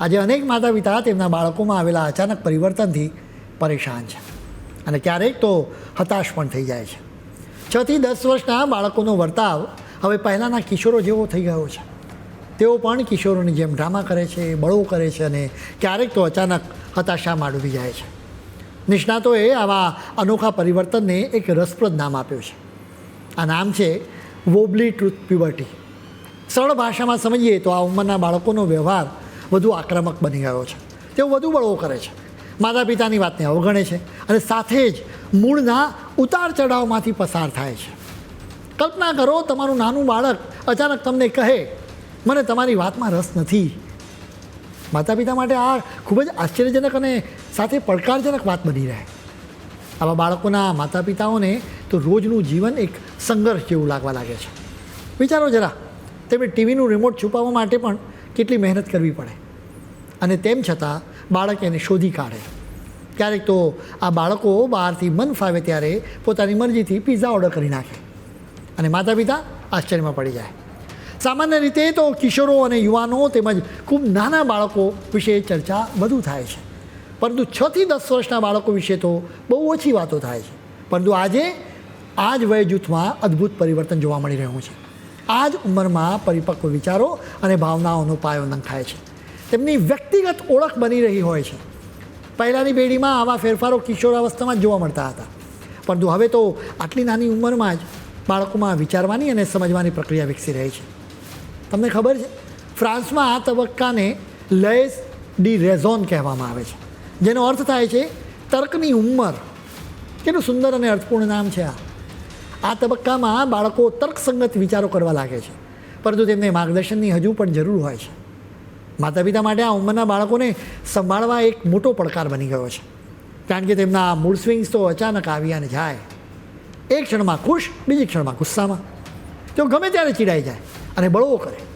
આજે અનેક માતા પિતા તેમના બાળકોમાં આવેલા અચાનક પરિવર્તનથી પરેશાન છે અને ક્યારેક તો હતાશ પણ થઈ જાય છે. છથી દસ વર્ષના બાળકોનો વર્તાવ હવે પહેલાંના કિશોરો જેવો થઈ ગયો છે. તેઓ પણ કિશોરોની જેમ ડ્રામા કરે છે, બળો કરે છે અને ક્યારેક તો અચાનક હતાશામાં ડૂબી જાય છે. નિષ્ણાતોએ આવા અનોખા પરિવર્તનને એક રસપ્રદ નામ આપ્યું છે. આ નામ છે વોબલી ટ્રુથ પ્યુબર્ટી. સરળ ભાષામાં સમજીએ તો આ ઉંમરના બાળકોનો વ્યવહાર વધુ આક્રમક બની ગયો છે. તેઓ વધુ બળવો કરે છે. માતા પિતાની વાતને અવગણે છે અને સાથે જ મૂળના ઉતાર ચઢાવમાંથી પસાર થાય છે. કલ્પના કરો તમારું નાનું બાળક અચાનક તમને કહે, મને તમારી વાતમાં રસ નથી. માતા પિતા માટે આ ખૂબ જ આશ્ચર્યજનક અને સાથે પડકારજનક વાત બની રહે. આવા બાળકોના માતા પિતાઓને તો રોજનું જીવન એક સંઘર્ષ જેવું લાગવા લાગે છે. વિચારો જરા તેમને ટીવીનું રિમોટ છુપાવવા માટે પણ કેટલી મહેનત કરવી પડે? અને તેમ છતાં બાળક એને શોધી કાઢે. ક્યારેક તો આ બાળકો બહારથી મન ફાવે ત્યારે પોતાની મરજીથી પિઝા ઓર્ડર કરી નાખે. અને માતા પિતા આશ્ચર્યમાં પડી જાય. સામાન્ય રીતે તો કિશોરો અને યુવાનો તેમજ ખૂબ નાના બાળકો વિશે ચર્ચા વધુ થાય છે. પરંતુ છથી દસ વર્ષના બાળકો વિશે તો બહુ ઓછી વાતો થાય છે. પરંતુ આજે આ જ વય જૂથમાં અદ્ભુત પરિવર્તન જોવા મળી રહ્યું છે. આ જ ઉંમરમાં પરિપક્વ વિચારો અને ભાવનાઓનો પાયો નંખાય છે. તેમની વ્યક્તિગત ઓળખ બની રહી હોય છે. પહેલાંની પેઢીમાં આવા ફેરફારો કિશોરાવસ્થામાં જોવા મળતા હતા. પરંતુ હવે તો આટલી નાની ઉંમરમાં જ બાળકોમાં વિચારવાની અને સમજવાની પ્રક્રિયા વિકસી રહી છે. તમને ખબર છે, ફ્રાન્સમાં આ તબક્કાને લયસ ડી રેઝોન કહેવામાં આવે છે. જેનો અર્થ થાય છે, તર્કની ઉંમર. કેટલું સુંદર અને અર્થપૂર્ણ નામ છે આ. આ તબક્કામાં બાળકો તર્કસંગત વિચારો કરવા લાગે છે. પરંતુ તેમને માર્ગદર્શનની હજુ પણ જરૂર હોય છે. માતા પિતા માટે આ ઉંમરના બાળકોને સંભાળવા એક મોટો પડકાર બની ગયો છે. કારણ કે તેમના મૂળ સ્વિંગ્સ તો અચાનક આવી અને જાય. એક ક્ષણમાં ખુશ, બીજી ક્ષણમાં ગુસ્સામાં. તેઓ ગમે ત્યારે ચીડાઈ જાય અને બળવો કરે.